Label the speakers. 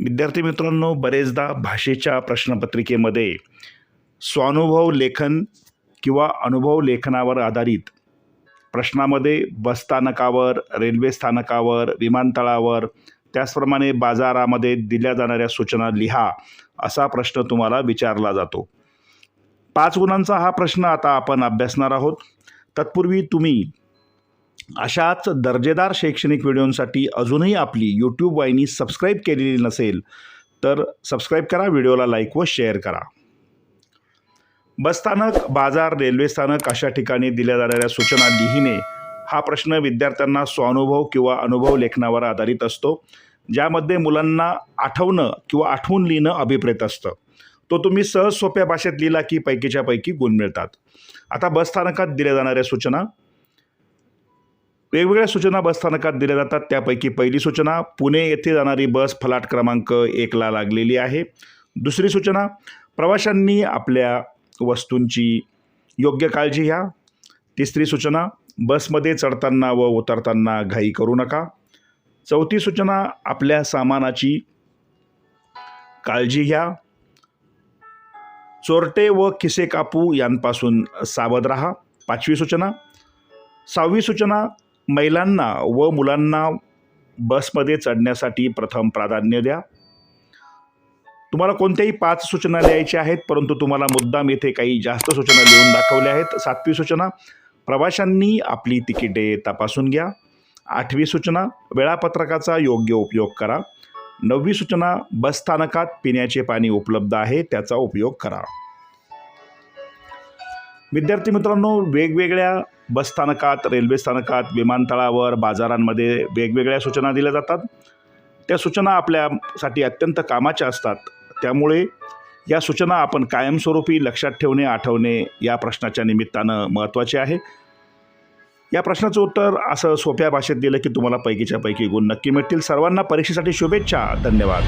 Speaker 1: विद्यार्थी मित्रांनो बरेचदा भाषेच्या प्रश्नपत्रिकेमध्ये स्वानुभव लेखन किंवा अनुभव लेखनावर आधारित प्रश्नामध्ये बसस्थानकावर रेल्वे स्थानकावर विमानतळावर त्याचप्रमाणे बाजारामध्ये दिल्या जाणाऱ्या सूचना लिहा असा प्रश्न तुम्हाला विचारला जातो. पाच गुणांचा हा प्रश्न आता आपण अभ्यासणार आहोत. तत्पूर्वी तुम्ही अशाच दर्जेदार शैक्षणिक व्हिडिओंसाठी अजूनही आपली यूट्यूब वाहिनी सबस्क्राईब केलेली नसेल तर सबस्क्राईब करा व्हिडिओला लाईक व शेअर करा. बसस्थानक बाजार रेल्वे स्थानक अशा ठिकाणी दिल्या जाणाऱ्या सूचना लिहिणे हा प्रश्न विद्यार्थ्यांना स्वानुभव किंवा अनुभव लेखनावर आधारित असतो ज्यामध्ये मुलांना आठवणं किंवा आठवून लिहिणं अभिप्रेत असतं. तो तुम्ही सहज सोप्या भाषेत लिहिला की पैकीच्या पैकी गुण मिळतात. आता बसस्थानकात दिल्या जाणाऱ्या सूचना वेगवेगळ्या सूचना बसस्थानकात दिल्या जातात. त्यापैकी पहिली सूचना पुणे येथे जाणारी बस फलाट क्रमांक एकला लागलेली आहे. दुसरी सूचना प्रवाशांनी आपल्या वस्तूंची योग्य काळजी घ्या. तिसरी सूचना बसमध्ये चढताना व उतरताना घाई करू नका. चौथी सूचना आपल्या सामानाची काळजी घ्या. चोरटे व किसे कापू यांपासून सावध राहा. पाचवी सूचना सहावी सूचना महिलांना व मुलांना बसमध्ये चढण्यासाठी प्रथम प्राधान्य द्या. तुम्हाला कोणत्याही पाच सूचना लिहायच्या आहेत परंतु तुम्हाला मुद्दाम येथे काही जास्त सूचना लिहून दाखवल्या आहेत. सातवी सूचना प्रवाशांनी आपली तिकिटे तपासून घ्या. आठवी सूचना वेळापत्रकाचा योग्य उपयोग करा. नववी सूचना बसस्थानकात पिण्याचे पाणी उपलब्ध आहे त्याचा उपयोग करा. विद्यार्थी मित्रांनो वेगवेगळ्या बसस्थानकात रेल्वे स्थानकात विमानतळावर बाजारांमध्ये वेगवेगळ्या सूचना दिल्या जातात. त्या सूचना आपल्यासाठी अत्यंत कामाच्या असतात. त्यामुळे या सूचना आपण कायमस्वरूपी लक्षात ठेवणे आठवणे या प्रश्नाच्या निमित्तानं महत्त्वाचे आहे. या प्रश्नाचं उत्तर असं सोप्या भाषेत दिलं की तुम्हाला पैकीच्या पैकी गुण नक्की मिळतील. सर्वांना परीक्षेसाठी शुभेच्छा. धन्यवाद.